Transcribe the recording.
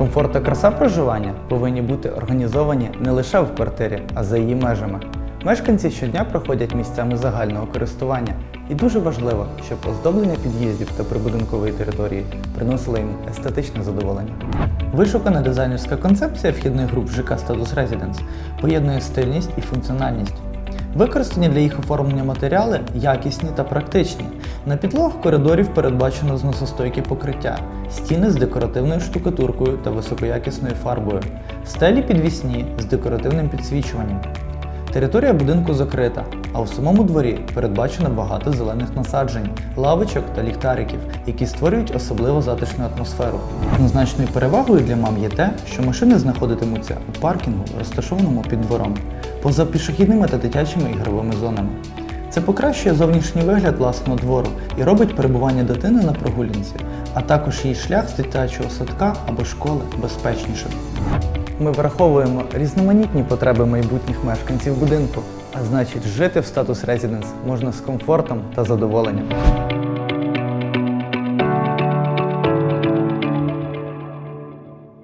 Комфорт та краса проживання повинні бути організовані не лише в квартирі, а за її межами. Мешканці щодня проходять місцями загального користування, і дуже важливо, щоб оздоблення під'їздів та прибудинкової території приносило їм естетичне задоволення. Вишукана дизайнерська концепція вхідних груп ЖК Status Residence поєднує стильність і функціональність. Використані для їх оформлення матеріали якісні та практичні. На підлогах коридорів передбачено зносостойкі покриття, стіни з декоративною штукатуркою та високоякісною фарбою, стелі підвісні з декоративним підсвічуванням. Територія будинку закрита, а у самому дворі передбачено багато зелених насаджень, лавочок та ліхтариків, які створюють особливо затишну атмосферу. Однозначною перевагою для мам є те, що машини знаходитимуться у паркінгу, розташованому під двором, поза пішохідними та дитячими ігровими зонами. Це покращує зовнішній вигляд власного двору і робить перебування дитини на прогулянці, а також її шлях з дитячого садка або школи безпечнішим. Ми враховуємо різноманітні потреби майбутніх мешканців будинку, а значить, жити в статус резиденс можна з комфортом та задоволенням.